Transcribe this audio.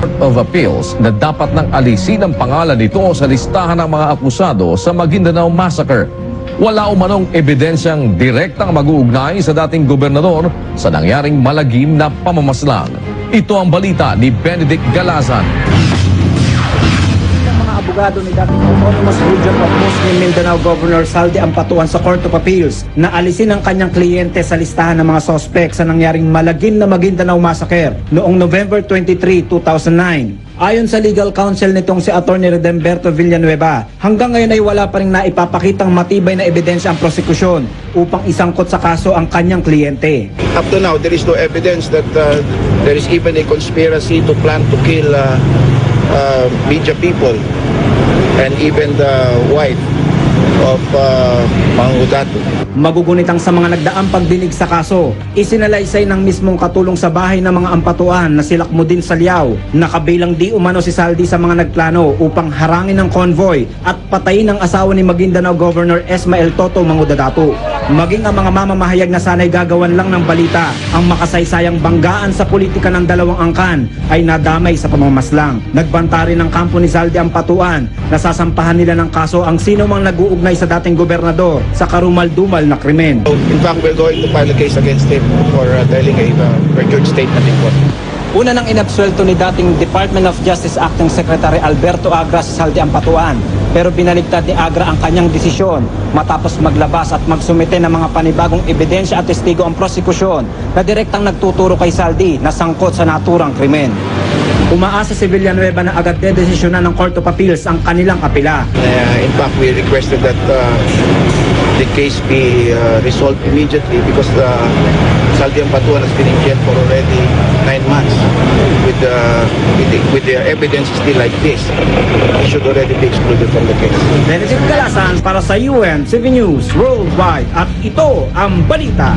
of Appeals na dapat nang alisin ang pangalan nito sa listahan ng mga akusado sa Maguindanao Massacre. Wala umanong ebidensyang direktang mag-uugnay sa dating gobernador sa nangyaring malagim na pamamaslang. Ito ang balita ni Benedict Galazan. Abogado ni dating Autonomous Region of Muslim Mindanao Governor Saldi Ampatuan sa Court of Appeals na alisin ang kanyang kliyente sa listahan ng mga sospek sa nangyaring malagim na Maguindanao Massacre noong November 23, 2009. Ayon sa legal counsel nitong si Attorney Redemberto Villanueva, hanggang ngayon ay wala pa rin naipapakitang matibay na ebidensya ang prosekusyon upang isangkot sa kaso ang kanyang kliyente. Up to now, there is no evidence that uh, there is even a conspiracy to plan to kill uh, uh, media people and even the wife of uh, Mangudato. Magugunitang sa mga nagdaang pagdinig sa kaso, isinalaysay ng mismong katulong sa bahay ng mga ampatuan na si Lakmudin Salyaw na kabilang di umano si Saldi sa mga nagplano upang harangin ang convoy at patayin ang asawa ni Maguindanao Governor Esmael Toto Mangudadato. Maging ang mga mamamahayag na sanay gagawan lang ng balita, ang makasaysayang banggaan sa politika ng dalawang angkan ay nadamay sa pamamaslang. Nagbanta rin ng kampo ni Saldi ang patuan na sasampahan nila ng kaso ang sino mang nag-uugnay sa dating gobernador sa karumal-dumal na krimen. So, in fact, we're going to file a case against him for uh, telling a uh, perjured statement in court. Una nang inabsuelto ni dating Department of Justice Acting Secretary Alberto Agra si Saldi Ampatuan pero binaligtad ni Agra ang kanyang desisyon matapos maglabas at magsumite ng mga panibagong ebidensya at testigo ang prosekusyon na direktang nagtuturo kay Saldi na sangkot sa naturang krimen. Umaasa si Villanueva na agad dedesisyonan ng Court of Appeals ang kanilang apela. Uh, in fact, we requested that uh, the case be uh, resolved immediately because uh, Saldian Patuan has been in jail for already uh, with, the, evidence still like this, he should already be excluded from the case. Benedict Galasan para sa UN 7 News Worldwide at ito ang balita.